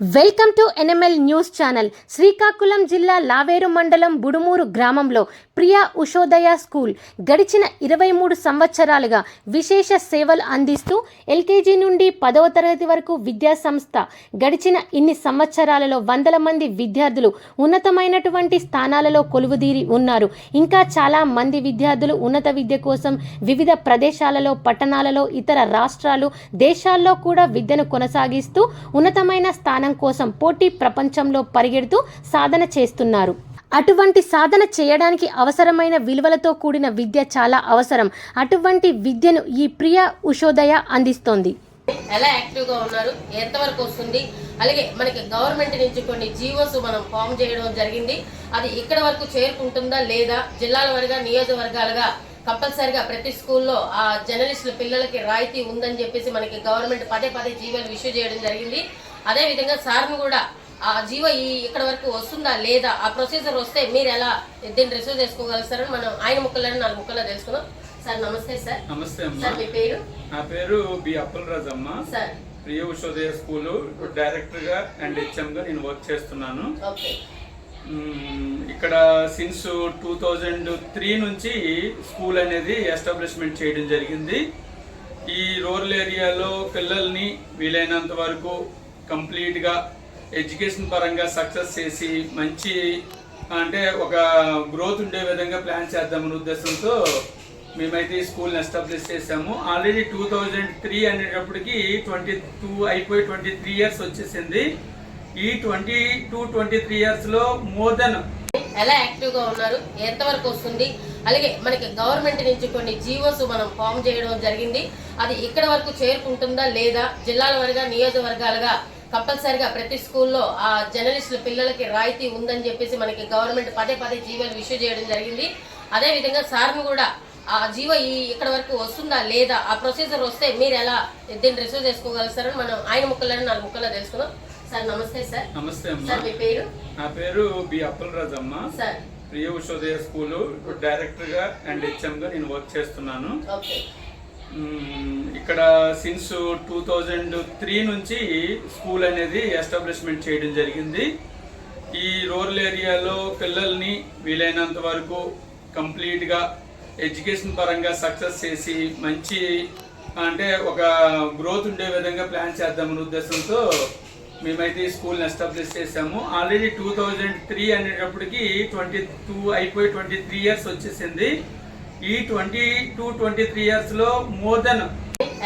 Welcome to NML news channel. Srikakulam జిల్లా లావేరు మండలం బుడుమూరు గ్రామంలో ప్రియా ఉషోదయ స్కూల్ గడిచిన ఇరవై మూడు సంవత్సరాలుగా విశేష సేవలు అందిస్తూ ఎల్కేజీ నుండి పదవ తరగతి వరకు విద్యా సంస్థ గడిచిన ఇన్ని సంవత్సరాలలో వందల మంది విద్యార్థులు ఉన్నతమైనటువంటి స్థానాలలో కొలువుదీరి ఉన్నారు. ఇంకా చాలా మంది విద్యార్థులు ఉన్నత విద్య కోసం వివిధ ప్రదేశాలలో పట్టణాలలో ఇతర రాష్ట్రాలు దేశాల్లో కూడా విద్యను కొనసాగిస్తూ ఉన్నతమైన స్థానం కోసం పోటీ ప్రపంచంలో పరిగెడుతూ సాధన చేస్తున్నారు. అటువంటి సాధన చేయడానికి అవసరమైన విలువలతో కూడిన విద్య చాలా అవసరం. అటువంటి విద్యను ఈ ప్రియ ఉషోదయ అందిస్తోంది. ఎలా యాక్టివ్గా ఉన్నారు? ఎంతవరకు వస్తుంది? అలాగే మనకి గవర్నమెంట్ నుంచి కొన్ని జీవోస్ మనం ఫామ్ చేయడం జరిగింది. అది ఇక్కడ వరకు చేరుకుంటుందా లేదా? జిల్లాల వరగా నియోజకవర్గాలుగా కంపల్సరిగా ప్రతి స్కూల్లో ఆ జర్నలిస్టుల పిల్లలకి రాయితీ ఉందని చెప్పేసి మనకి గవర్నమెంట్ పదే పదే జీవోలు ఇష్యూ చేయడం జరిగింది. అదే విధంగా సార్ను కూడా ఆ జీవో ఈ ఇక్కడ వరకు వస్తుందా లేదా ఆ ప్రొసీజర్ వస్తే మీరు ఎలా దీన్ని రిసీవ్ చేసుకోగలుగుతారని మనం ఆయన ముక్కలని నాలుగు ముక్కల్లో తెలుసుకుందాం సార్ నమస్తే సార్. నమస్తే అమ్మా. సార్ మీ పేరు? నా పేరు బి అప్పలరాజు అమ్మ సార్. ప్రియ ఉషోదయ స్కూలు డైరెక్టర్గా అండ్ హెచ్ఎం గా నేను వర్క్ చేస్తున్నాను. ఇక్కడ సిన్స్ టూ థౌజండ్ త్రీ నుంచి స్కూల్ అనేది ఎస్టాబ్లిష్మెంట్ చేయడం జరిగింది. ఈ రూరల్ ఏరియాలో పిల్లల్ని వీలైనంత వరకు కంప్లీట్గా ఎడ్యుకేషన్ పరంగా సక్సెస్ చేసి మంచి అంటే ఒక గ్రోత్ ఉండే విధంగా ప్లాన్ చేద్దామనే ఉద్దేశంతో మేమైతే ఈ స్కూల్ని ఎస్టాబ్లిష్ చేసాము ఆల్రెడీ టూ థౌజండ్ త్రీ అనేటప్పటికి ట్వంటీ టూ అయిపోయి ట్వంటీ త్రీ ఇయర్స్ వచ్చేసింది. ఈ ట్వంటీ టూ ట్వంటీ త్రీ ఇయర్స్లో మోర్ దెన్ ఎలా యాక్టివ్గా ఉన్నారు? ఎంతవరకు వస్తుంది? అలాగే మనకి గవర్నమెంట్ నుంచి కొన్ని జీవోస్ మనం ఫామ్ చేయడం జరిగింది. అది ఇక్కడ వరకు చేరుకుంటుందా లేదా? జిల్లాల వారిగా నియోజకవర్గాలుగా కంపల్సరిగా ప్రతి స్కూల్లో ఆ జర్నలిస్టుల పిల్లలకి రాయితీ ఉందని చెప్పేసి మనకి గవర్నమెంట్ పదే పదే జీవోలు ఇష్యూ చేయడం జరిగింది. అదే విధంగా సార్ను కూడా ఆ జీవో ఈ ఇక్కడ వరకు వస్తుందా లేదా ఆ ప్రొసీజర్ వస్తే మీరు ఎలా దీన్ని రిసీవ్ చేసుకోగలుగుతారని మనం ఆయన ముక్కలని నాలుగు ముక్కల్లో తెలుసుకుందాం సార్ నమస్తే సార్. నమస్తే సార్ మీ పేరు? నా పేరు బి అప్పలరాజు అమ్మ సార్. ప్రియ ఉషోదయ స్కూలు డైరెక్టర్గా అండ్ హెచ్ఎం గా నేను వర్క్ చేస్తున్నాను. ఓకే. ఇక్కడ సిన్స్ టూ థౌజండ్ త్రీ నుంచి స్కూల్ అనేది ఎస్టాబ్లిష్మెంట్ చేయడం జరిగింది. ఈ రూరల్ ఏరియాలో పిల్లల్ని వీలైనంత వరకు కంప్లీట్గా ఎడ్యుకేషన్ పరంగా సక్సెస్ చేసి మంచి అంటే ఒక గ్రోత్ ఉండే విధంగా ప్లాన్ చేద్దామనే ఉద్దేశంతో మేమైతే ఈ స్కూల్ని ఎస్టాబ్లిష్ చేసాము ఆల్రెడీ టూ థౌజండ్ త్రీ అనేటప్పటికి ట్వంటీ టూ అయిపోయి ట్వంటీ త్రీ ఇయర్స్ వచ్చేసింది. ఈ ట్వంటీ టూ ట్వంటీ త్రీ ఇయర్స్లో మోర్ దెన్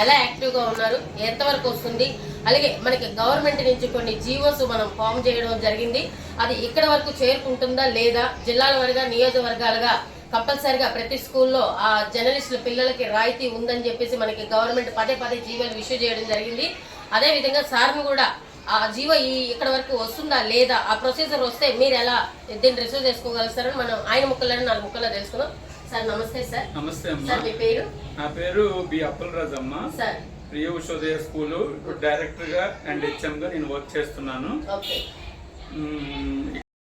ఎలా యాక్టివ్గా ఉన్నారు? ఎంతవరకు వస్తుంది? అలాగే మనకి గవర్నమెంట్ నుంచి కొన్ని జీవోస్ మనం ఫామ్ చేయడం జరిగింది. అది ఇక్కడ వరకు చేరుకుంటుందా లేదా? జిల్లాల వరగా నియోజకవర్గాలుగా కంపల్సరిగా ప్రతి స్కూల్లో ఆ జర్నలిస్టుల పిల్లలకి రాయితీ ఉందని చెప్పేసి మనకి గవర్నమెంట్ పదే పదే జీవోలు ఇష్యూ చేయడం జరిగింది. అదే విధంగా సార్ను కూడా ఆ జీవో ఈ ఇక్కడ వరకు వస్తుందా లేదా? ఆ ప్రొసీజర్ వస్తే మీరు ఎలా దీన్ని రిసీవ్ చేసుకోగలుగుతారని మనం ఆయన ముక్కలని నాలుగు ముక్కల్లో తెలుసుకున్నాం. సార్ నమస్తే సార్. నమస్తే అమ్మా. సార్ మీ పేరు? నా పేరు బి అప్పలరాజు అమ్మ సార్. ప్రియ ఉషోదయ స్కూలు డైరెక్టర్గా అండ్ హెచ్ఎం గా నేను వర్క్ చేస్తున్నాను. ఓకే.